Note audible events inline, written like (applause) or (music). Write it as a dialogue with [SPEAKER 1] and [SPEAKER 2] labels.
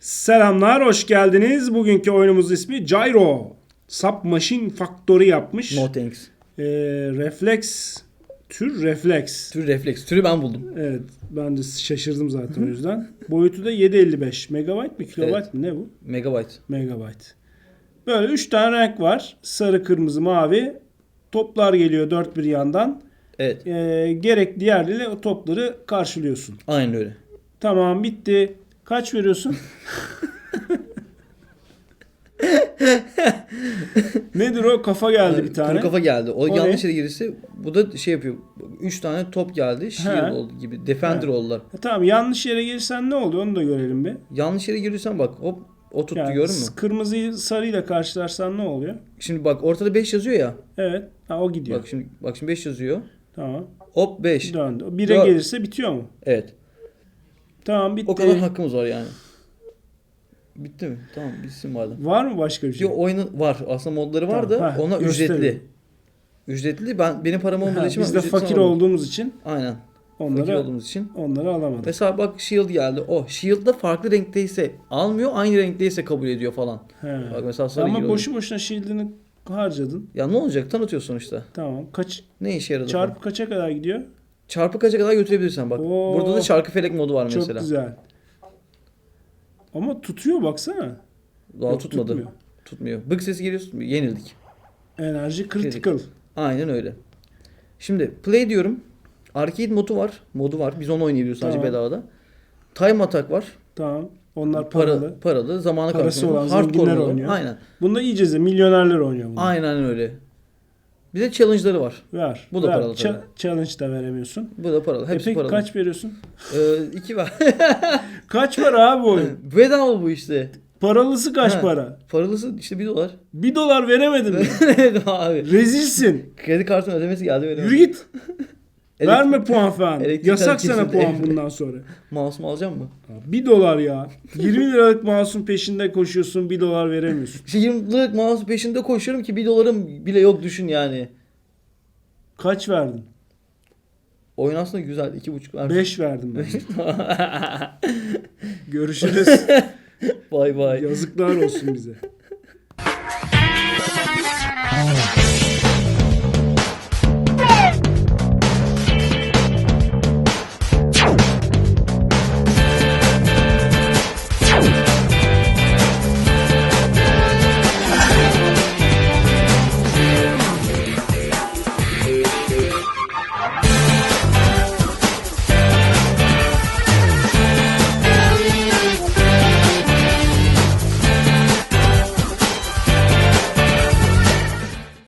[SPEAKER 1] Selamlar, hoş geldiniz. Bugünkü oyunumuzun ismi Gyro. Submachine Factory yapmış.
[SPEAKER 2] No thanks.
[SPEAKER 1] Ee, refleks, tür refleks.
[SPEAKER 2] Tür refleks. Türü ben buldum.
[SPEAKER 1] Evet, ben de şaşırdım zaten o yüzden. Boyutu da 755. Megabyte mi, kilobyte
[SPEAKER 2] Evet.
[SPEAKER 1] mi ne bu?
[SPEAKER 2] Megabyte.
[SPEAKER 1] Megabyte. Böyle 3 tane renk var. Sarı, kırmızı, mavi. Toplar geliyor dört bir yandan.
[SPEAKER 2] Evet.
[SPEAKER 1] Ee, gerekli yerle o topları karşılıyorsun.
[SPEAKER 2] Aynen öyle.
[SPEAKER 1] Tamam bitti. Kaç veriyorsun? (laughs) Nedir o? Kafa geldi bir tane.
[SPEAKER 2] Kuru kafa geldi. O,
[SPEAKER 1] O
[SPEAKER 2] yanlış yere gelirse bu da şey yapıyor. 3 tane top geldi. Shield oldu gibi. Defender
[SPEAKER 1] He.
[SPEAKER 2] oldular.
[SPEAKER 1] Ha, tamam yanlış yere girsen ne oluyor onu da görelim bir.
[SPEAKER 2] Yanlış yere girirsen bak hop o tuttu
[SPEAKER 1] Yani
[SPEAKER 2] gördün mü?
[SPEAKER 1] Kırmızıyı sarıyla karşılarsan ne oluyor?
[SPEAKER 2] Şimdi bak ortada 5 yazıyor ya.
[SPEAKER 1] Evet. Ha, o gidiyor.
[SPEAKER 2] Bak şimdi bak şimdi 5 yazıyor.
[SPEAKER 1] Tamam.
[SPEAKER 2] Hop 5.
[SPEAKER 1] Döndü. O Bire
[SPEAKER 2] Dört.
[SPEAKER 1] gelirse bitiyor mu?
[SPEAKER 2] Evet.
[SPEAKER 1] Tamam bitti.
[SPEAKER 2] O kadar hakkımız var yani. Bitti mi? Tamam bitsin madem.
[SPEAKER 1] Var mı başka bir şey?
[SPEAKER 2] Diyor oyunu var. Aslında modları var
[SPEAKER 1] Tamam,
[SPEAKER 2] da
[SPEAKER 1] ha,
[SPEAKER 2] ona
[SPEAKER 1] gösterelim.
[SPEAKER 2] ücretli. Ücretli. Ben benim param olmadığı için
[SPEAKER 1] biz de fakir
[SPEAKER 2] alamadım.
[SPEAKER 1] olduğumuz için
[SPEAKER 2] Aynen. Fakir
[SPEAKER 1] onları
[SPEAKER 2] olduğumuz için.
[SPEAKER 1] onları alamadık.
[SPEAKER 2] Mesela bak Shield geldi. O Shield'da farklı renkteyse almıyor, aynı renkteyse kabul ediyor falan.
[SPEAKER 1] He.
[SPEAKER 2] Bak mesela sarı
[SPEAKER 1] Ama boşu boşuna shield'ını harcadın.
[SPEAKER 2] Ya ne olacak? Tanıtıyor sonuçta.
[SPEAKER 1] Tamam. Kaç
[SPEAKER 2] Ne işe yaradı?
[SPEAKER 1] çarpı
[SPEAKER 2] Çarpı.
[SPEAKER 1] kaça kadar gidiyor?
[SPEAKER 2] Çarpı kaça kadar götürebilirsen bak.
[SPEAKER 1] Oo.
[SPEAKER 2] Burada da çarkı felek modu var
[SPEAKER 1] Çok
[SPEAKER 2] mesela.
[SPEAKER 1] güzel. Ama tutuyor baksana.
[SPEAKER 2] Daha
[SPEAKER 1] Yok,
[SPEAKER 2] tutmadı.
[SPEAKER 1] tutmuyor.
[SPEAKER 2] Tutmuyor. Bık sesi geliyorsun. Yenildik.
[SPEAKER 1] Enerji critical.
[SPEAKER 2] Aynen öyle. Şimdi play diyorum. Arcade modu var. Modu var. Biz onu oynayabiliyoruz sadece
[SPEAKER 1] Tamam.
[SPEAKER 2] bedavada. Time attack var.
[SPEAKER 1] Tamam. Onlar
[SPEAKER 2] Para,
[SPEAKER 1] paralı.
[SPEAKER 2] paralı. Zamana
[SPEAKER 1] Parası olan
[SPEAKER 2] Hardcore
[SPEAKER 1] zenginler oynuyor.
[SPEAKER 2] Aynen.
[SPEAKER 1] Bunda iyice milyonerler oynuyor bunu.
[SPEAKER 2] Aynen öyle. Bir de challenge'ları var.
[SPEAKER 1] Ver.
[SPEAKER 2] Bu da
[SPEAKER 1] ver.
[SPEAKER 2] paralı tabii.
[SPEAKER 1] challenge da veremiyorsun.
[SPEAKER 2] Bu da paralı.
[SPEAKER 1] E
[SPEAKER 2] Hepsi
[SPEAKER 1] peki
[SPEAKER 2] paralı.
[SPEAKER 1] kaç veriyorsun?
[SPEAKER 2] Ee, iki var. (laughs)
[SPEAKER 1] Kaç para abi bu oyun? (laughs)
[SPEAKER 2] Bedava bu işte.
[SPEAKER 1] Paralısı kaç
[SPEAKER 2] Ha.
[SPEAKER 1] para?
[SPEAKER 2] Paralısı işte 1 dolar.
[SPEAKER 1] Bir dolar veremedin mi? (laughs)
[SPEAKER 2] evet abi.
[SPEAKER 1] Rezilsin.
[SPEAKER 2] Kredi kartının ödemesi geldi.
[SPEAKER 1] Yürü git.
[SPEAKER 2] Elektrik-
[SPEAKER 1] Verme puan falan. Yasak sana puan bundan sonra. (laughs)
[SPEAKER 2] Mouse'umu alacağım mı?
[SPEAKER 1] Bir dolar ya. 20 liralık mouse'un peşinde koşuyorsun bir dolar veremiyorsun.
[SPEAKER 2] İşte 20 liralık mouse peşinde koşuyorum ki 1 dolarım bile yok düşün yani.
[SPEAKER 1] Kaç verdin?
[SPEAKER 2] Oyun aslında güzel. 2,5 ver.
[SPEAKER 1] 5 verdim ben. (laughs) Görüşürüz. (laughs)
[SPEAKER 2] Bay bay.
[SPEAKER 1] Yazıklar olsun bize.